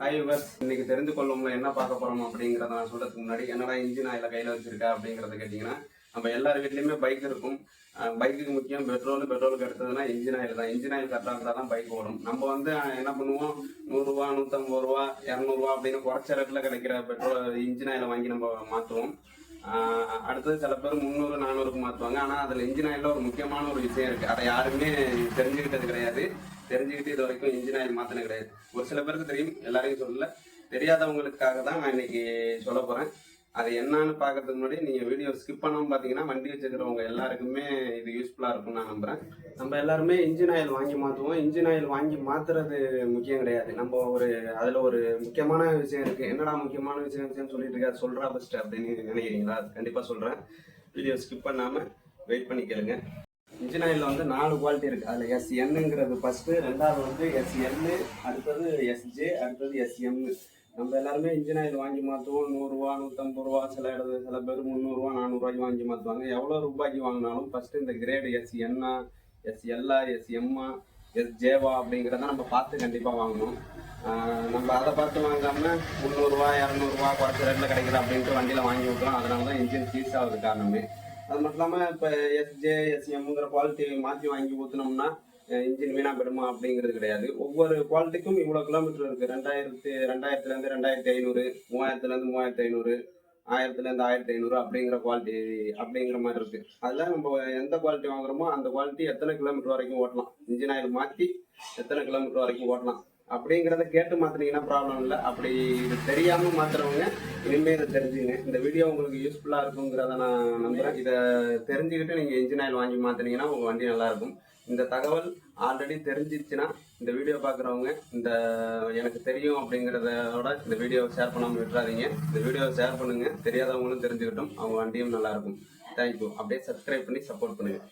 Hi verse இன்னைக்கு தெரிந்து கொள்ளும்ல என்ன பார்க்க போறோம் அப்படிங்கிறத நான் சொல்றதுக்கு முன்னாடி என்னடா இன்ஜின் ஆயில கையில வச்சிருக்கா அப்படிங்கறத கேட்டீங்கன்னா நம்ம எல்லார் வீட்லயுமே பைக் இருக்கும். பைக்குக்கு முக்கியம் பெட்ரோல் பெட்ரோலுக்கு அடுத்ததுன்னா இன்ஜின் ஆயில் தான். இன்ஜின் ஆயில் கரெக்டாக இருந்தால் தான் பைக் ஓடும். நம்ம வந்து என்ன பண்ணுவோம்? நூறுரூவா நூற்றம்பது ரூபா இரநூறுவா அப்படின்னு குறைச்ச ரேட்டில் கிடைக்கிற பெட்ரோல் இன்ஜின் ஆயிலை வாங்கி நம்ம மாற்றுவோம் அடுத்தது சில பேர் முந்நூறு நானூறுக்கு மாற்றுவாங்க ஆனால் அதில் இன்ஜின் ஆயிலில் ஒரு முக்கியமான ஒரு விஷயம் இருக்குது அதை யாருமே தெரிஞ்சுக்கிட்டது கிடையாது. தெரிஞ்சுக்கிட்டு இது வரைக்கும் இன்ஜின் ஆயில் மாற்றின கிடையாது. ஒரு சில பேருக்கு தெரியும் எல்லாரையும் சொல்லல. தெரியாதவங்களுக்காக தான் நான் இன்னைக்கு சொல்ல போகிறேன் அது என்னன்னு பார்க்கறதுக்கு முன்னாடி நீங்கள் வீடியோ ஸ்கிப் பண்ணாமல் பார்த்தீங்கன்னா வண்டி வச்சுக்கிறவங்க எல்லாருக்குமே இது யூஸ்ஃபுல்லாக இருக்கும்னு நான் நம்புகிறேன் நம்ம எல்லாருமே இன்ஜின் ஆயில் வாங்கி மாற்றுவோம் இன்ஜின் ஆயில் வாங்கி மாற்றுறது முக்கியம் கிடையாது. நம்ம ஒரு அதில் ஒரு முக்கியமான விஷயம் இருக்குது என்னடா முக்கியமான விஷயம் விஷயம் சொல்லிட்டு இருக்காது சொல்கிறா ஃபஸ்ட்டு அப்படின்னு நினைக்கிறீங்களா? கண்டிப்பாக சொல்கிறேன் வீடியோ ஸ்கிப் பண்ணாமல் வெயிட் பண்ணி கேளுங்க. இன்ஜின் ஆயிலில் வந்து நாலு குவாலிட்டி இருக்குது அதில் எஸ்என்னுங்கிறது ஃபஸ்ட்டு ரெண்டாவது வந்து எஸ்எல்லு அடுத்தது எஸ்ஜே அடுத்தது எஸ்எம் நம்ம எல்லாருமே இன்ஜின் ஆயில் வாங்கி மாற்றுவோம் நூறுரூவா நூற்றம்பது ரூபா சில இடத்துல சில பேர் முந்நூறுரூவா நானூறுரூவாய்க்கு வாங்கி மாற்றுவாங்க எவ்வளோ ரூபாய்க்கு வாங்கினாலும் ஃபஸ்ட்டு இந்த கிரேடு எஸ்என்னா எஸ்எல்லா எஸ்எம்மா எஸ்ஜேவா அப்படிங்கிறத நம்ம பார்த்து கண்டிப்பாக வாங்கணும். நம்ம அதை பார்த்து வாங்காமல் முந்நூறுரூவா இரநூறுவா குறைச்ச ரேட்டில் கிடைக்குது அப்படின்ட்டு வண்டியில் வாங்கி விட்டுறோம். அதனால தான் இன்ஜின் சீஸ் ஆகுது காரணமே. அது மட்டும் இல்லாமல் இப்போ எஸ்ஜே எஸ்எம்ங்கிற குவாலிட்டி மாற்றி வாங்கி ஊற்றினோம்னா இன்ஜின் வீணா போயிடுமா அப்படிங்கிறது கிடையாது. ஒவ்வொரு குவாலிட்டிக்கும் இவ்வளோ கிலோமீட்டர் இருக்குது ரெண்டாயிரத்து ரெண்டாயிரத்துலேருந்து ரெண்டாயிரத்தி ஐநூறு மூவாயிரத்துலேருந்து மூவாயிரத்தி ஐநூறு ஆயிரத்துலேருந்து ஆயிரத்தி ஐநூறு அப்படிங்கிற குவாலிட்டி அப்படிங்கிற மாதிரி இருக்குது அதில் நம்ம எந்த குவாலிட்டி வாங்குறோமோ அந்த குவாலிட்டி எத்தனை கிலோமீட்டர் வரைக்கும் ஓட்டலாம். இன்ஜின் ஆயில் மாற்றி எத்தனை கிலோமீட்டர் வரைக்கும் ஓட்டலாம். அப்படிங்கிறத கேட்டு மாத்தினீங்கன்னா ப்ராப்ளம் இல்லை. அப்படி இது தெரியாமல் மாத்துறவங்க இனிமே இதை தெரிஞ்சுங்க. இந்த வீடியோ உங்களுக்கு யூஸ்ஃபுல்லாக இருக்குங்கிறத நான் நம்புகிறேன் இதை தெரிஞ்சுக்கிட்டு நீங்கள் இன்ஜின் ஆயில் வாங்கி மாத்தினீங்கன்னா உங்கள் வண்டி நல்லா இருக்கும். இந்த தகவல் ஆல்ரெடி தெரிஞ்சிச்சுன்னா இந்த வீடியோ பார்க்குறவங்க இந்த எனக்கு தெரியும் அப்படிங்கிறதோட இந்த வீடியோவை ஷேர் பண்ணாமல் விட்டுறாதீங்க. இந்த வீடியோவை ஷேர் பண்ணுங்கள் தெரியாதவங்களும் தெரிஞ்சுக்கிட்டும். அவங்க வண்டியும் நல்லாயிருக்கும் தேங்க்யூ அப்படியே சப்ஸ்கிரைப் பண்ணி சப்போர்ட் பண்ணுங்கள்